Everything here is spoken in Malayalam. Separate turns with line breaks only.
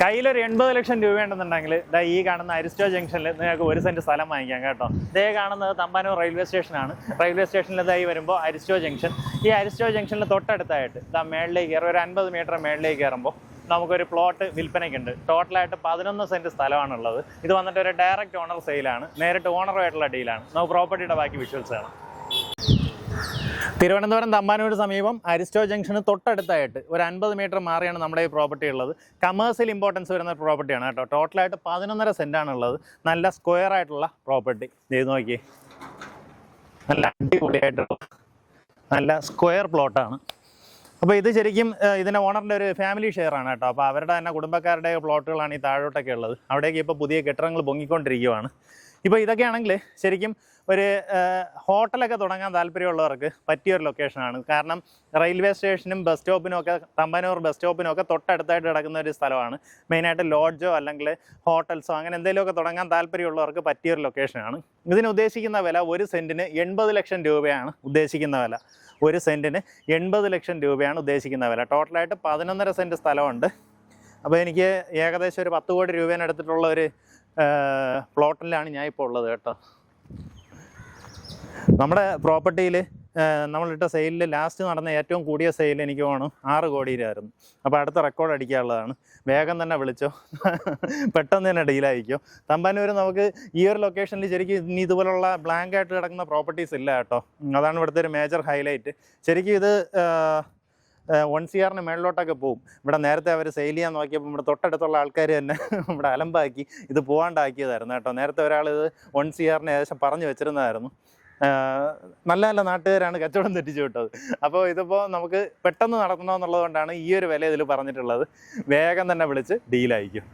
കയ്യിലൊരു എൺപത് ലക്ഷം രൂപയുണ്ടെന്നുണ്ടെങ്കിൽ ദാ ഈ കാണുന്ന അരിസ്റ്റോ ജംഗ്ഷനിൽ നിങ്ങൾക്ക് ഒരു സെന്റ് സ്ഥലം വാങ്ങിക്കാം കേട്ടോ. ഇതേ കാണുന്നത് തമ്പാനൂർ റെയിൽവേ സ്റ്റേഷനാണ്. റെയിൽവേ സ്റ്റേഷനിൽ ഇതായി വരുമ്പോൾ അരിസ്റ്റോ ജംഗ്ഷൻ. ഈ അരിസ്റ്റോ ജംഗ്ഷനിൽ തൊട്ടടുത്തായിട്ട് ഇതാ മേളിലേക്ക് കയറി ഒരു അൻപത് മീറ്റർ മേളിലേക്ക് കയറുമ്പോൾ നമുക്കൊരു പ്ലോട്ട് വിൽപ്പനയ്ക്കുണ്ട്. ടോട്ടലായിട്ട് പതിനൊന്ന് സെന്റ് സ്ഥലമാണുള്ളത്. ഇത് വന്നിട്ട് ഒരു ഡയറക്റ്റ് ഓണർ സെയിലാണ് നേരിട്ട് ഓണറുമായിട്ടുള്ള ഡീലാണ് നമുക്ക് പ്രോപ്പർട്ടിയുടെ ബാക്കി വിഷ്വൽസ് ആണ് തിരുവനന്തപുരം തമ്പാനൂർ സമീപം അരിസ്റ്റോ ജംഗ്ഷന് തൊട്ടടുത്തായിട്ട് ഒരു അൻപത് മീറ്റർ മാറിയാണ് നമ്മുടെ ഈ പ്രോപ്പർട്ടി ഉള്ളത്. കമേഴ്സ്യൽ ഇമ്പോർട്ടൻസ് വരുന്ന പ്രോപ്പർട്ടിയാണ് കേട്ടോ. ടോട്ടലായിട്ട് പതിനൊന്നര സെന്റാണ് ഉള്ളത്. നല്ല സ്ക്വയർ ആയിട്ടുള്ള പ്രോപ്പർട്ടി ചെയ്ത് നോക്കി നല്ല അടിപൊളിയായിട്ടുള്ള നല്ല സ്ക്വയർ പ്ലോട്ടാണ് അപ്പോൾ ഇത് ശരിക്കും ഇതിന്റെ ഓണറിന്റെ ഒരു ഫാമിലി ഷെയർ ആണ് കേട്ടോ. അപ്പോൾ അവരുടെ തന്നെ കുടുംബക്കാരുടെ പ്ലോട്ടുകളാണ് ഈ താഴോട്ടൊക്കെ ഉള്ളത്. അവിടേക്ക് ഇപ്പോൾ പുതിയ കെട്ടിടങ്ങൾ പൊങ്ങിക്കൊണ്ടിരിക്കുകയാണ് ഇപ്പോൾ ഇതൊക്കെയാണെങ്കിൽ ശരിക്കും ഒരു ഹോട്ടലൊക്കെ തുടങ്ങാൻ താല്പര്യമുള്ളവർക്ക് പറ്റിയ ഒരു ലൊക്കേഷനാണ്. കാരണം റെയിൽവേ സ്റ്റേഷനും ബസ് സ്റ്റോപ്പിനും ഒക്കെ തമ്പാനൂർ ബസ് സ്റ്റോപ്പിനും ഒക്കെ തൊട്ടടുത്തായിട്ട് കിടക്കുന്ന ഒരു സ്ഥലമാണ്. മെയിനായിട്ട് ലോഡ്ജോ അല്ലെങ്കിൽ ഹോട്ടൽസോ അങ്ങനെ എന്തെങ്കിലുമൊക്കെ തുടങ്ങാൻ താല്പര്യമുള്ളവർക്ക് പറ്റിയ ഒരു ലൊക്കേഷനാണ്. ഇതിന് ഉദ്ദേശിക്കുന്ന വില ഒരു സെന്റിന് എൺപത് ലക്ഷം രൂപയാണ് ഉദ്ദേശിക്കുന്ന വില. ഒരു സെന്റിന് എൺപത് ലക്ഷം രൂപയാണ് ഉദ്ദേശിക്കുന്ന വില. ടോട്ടലായിട്ട് പതിനൊന്നര സെന്റ് സ്ഥലമുണ്ട്. അപ്പോൾ എനിക്ക് ഏകദേശം ഒരു പത്ത് കോടി രൂപേനെ എടുത്തിട്ടുള്ള ഒരു പ്ലോട്ടിലാണ് ഞാൻ ഇപ്പോൾ ഉള്ളത് കേട്ടോ. നമ്മുടെ പ്രോപ്പർട്ടിയിൽ നമ്മളിട്ട സെയിലിൽ ലാസ്റ്റ് നടന്ന ഏറ്റവും കൂടിയ സെയിൽ എനിക്ക് വേണം ആറ് കോടിയിലായിരുന്നു അപ്പോൾ അടുത്ത റെക്കോർഡ് അടിക്കാനുള്ളതാണ്. വേഗം തന്നെ വിളിച്ചോ. പെട്ടെന്ന് തന്നെ ഡീലായിരിക്കോ തമ്പാനൂർ നമുക്ക് ഈ ഒരു ലൊക്കേഷനിൽ ശരിക്കും ഇനി ഇതുപോലുള്ള ബ്ലാങ്ക് ആയിട്ട് കിടക്കുന്ന പ്രോപ്പർട്ടീസ് ഇല്ല കേട്ടോ. അതാണ് ഇവിടുത്തെ ഒരു മേജർ ഹൈലൈറ്റ് ശരിക്കും ഇത് വൺ സി ആറിന് മേളിലോട്ടൊക്കെ പോകും ഇവിടെ നേരത്തെ അവർ സെയിൽ ചെയ്യാൻ നോക്കിയപ്പോൾ ഇവിടെ തൊട്ടടുത്തുള്ള ആൾക്കാർ തന്നെ ഇവിടെ അലമ്പാക്കി ഇത് പോകാണ്ടാക്കിയതായിരുന്നു കേട്ടോ. നേരത്തെ ഒരാൾ ഇത് വൺ സി ആറിന് ഏകദേശം പറഞ്ഞു വെച്ചിരുന്നതായിരുന്നു. നല്ല നല്ല നാട്ടുകാരാണ് കച്ചവടം തെറ്റിച്ചു വിട്ടത്. അപ്പോൾ ഇതിപ്പോൾ നമുക്ക് പെട്ടെന്ന് നടത്തണമെന്നുള്ളത് കൊണ്ടാണ് ഈ ഒരു വില ഇതിൽ പറഞ്ഞിട്ടുള്ളത്. വേഗം തന്നെ വിളിച്ച് ഡീലായിരിക്കും